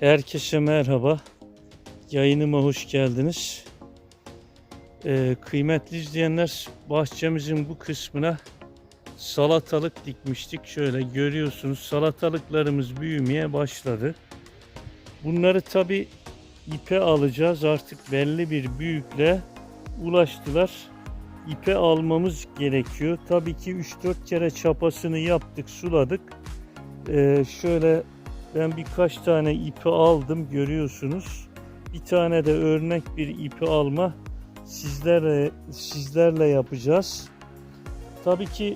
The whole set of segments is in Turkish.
Herkese merhaba. Yayınıma hoş geldiniz. Ee, kıymetli izleyenler, bahçemizin bu kısmına salatalık dikmiştik. Şöyle görüyorsunuz salatalıklarımız büyümeye başladı. Bunları tabi ipe alacağız. Artık belli bir büyüklüğe ulaştılar. İpe almamız gerekiyor. Tabii ki 3-4 kere çapasını yaptık, suladık. Ee, şöyle ben birkaç tane ipi aldım görüyorsunuz. Bir tane de örnek bir ipi alma sizlerle sizlerle yapacağız. Tabii ki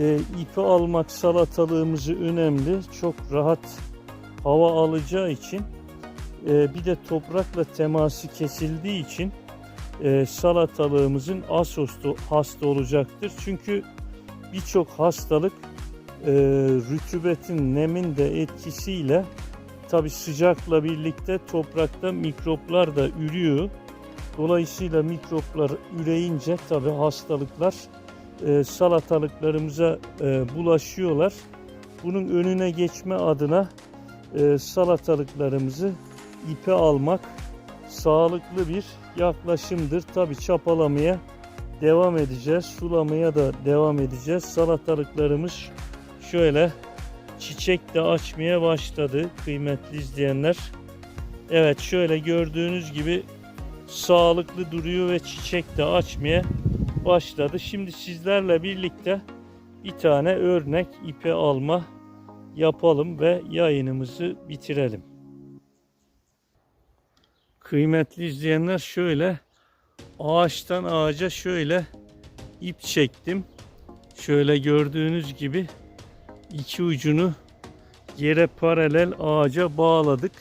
e, ipi almak salatalığımızı önemli. Çok rahat hava alacağı için e, bir de toprakla teması kesildiği için e, salatalığımızın az hasta, olacaktır. Çünkü birçok hastalık e, rütübetin, nemin de etkisiyle tabi sıcakla birlikte toprakta mikroplar da ürüyor. Dolayısıyla mikroplar üreyince tabi hastalıklar e, salatalıklarımıza e, bulaşıyorlar. Bunun önüne geçme adına e, salatalıklarımızı ipe almak sağlıklı bir yaklaşımdır. Tabi çapalamaya devam edeceğiz. Sulamaya da devam edeceğiz. Salatalıklarımız şöyle çiçek de açmaya başladı kıymetli izleyenler. Evet şöyle gördüğünüz gibi sağlıklı duruyor ve çiçek de açmaya başladı. Şimdi sizlerle birlikte bir tane örnek ipe alma yapalım ve yayınımızı bitirelim. Kıymetli izleyenler şöyle ağaçtan ağaca şöyle ip çektim. Şöyle gördüğünüz gibi iki ucunu yere paralel ağaca bağladık.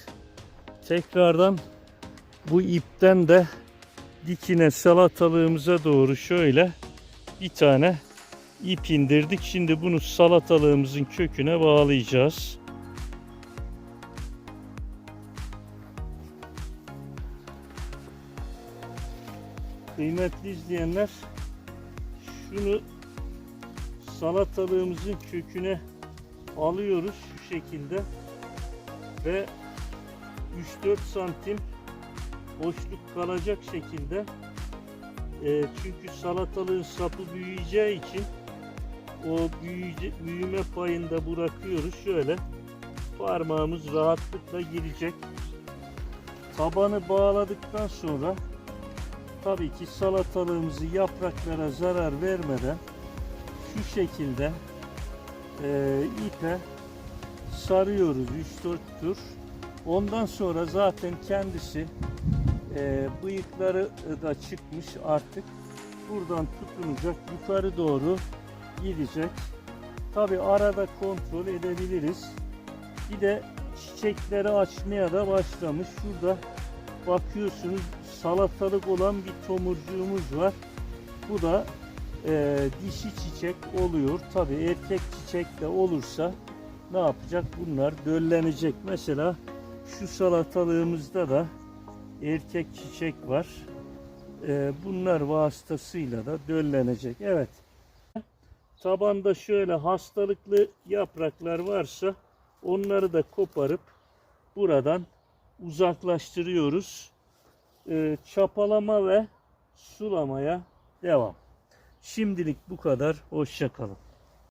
Tekrardan bu ipten de dikine salatalığımıza doğru şöyle bir tane ip indirdik. Şimdi bunu salatalığımızın köküne bağlayacağız. Kıymetli izleyenler şunu salatalığımızın köküne alıyoruz şu şekilde. Ve 3-4 santim boşluk kalacak şekilde e, çünkü salatalığın sapı büyüyeceği için o büyüyece, büyüme payında bırakıyoruz. Şöyle parmağımız rahatlıkla girecek. Tabanı bağladıktan sonra tabii ki salatalığımızı yapraklara zarar vermeden şu şekilde e, ipe sarıyoruz 3-4 tur. Ondan sonra zaten kendisi e, bıyıkları da çıkmış artık. Buradan tutunacak yukarı doğru gidecek. Tabi arada kontrol edebiliriz. Bir de çiçekleri açmaya da başlamış. Şurada bakıyorsunuz salatalık olan bir tomurcuğumuz var. Bu da e, dişi çiçek oluyor. Tabi erkek çiçek de olursa ne yapacak? Bunlar döllenecek. Mesela şu salatalığımızda da erkek çiçek var. E, bunlar vasıtasıyla da döllenecek. Evet. Tabanda şöyle hastalıklı yapraklar varsa onları da koparıp buradan uzaklaştırıyoruz. E, çapalama ve sulamaya devam. Şimdilik bu kadar. Hoşçakalın.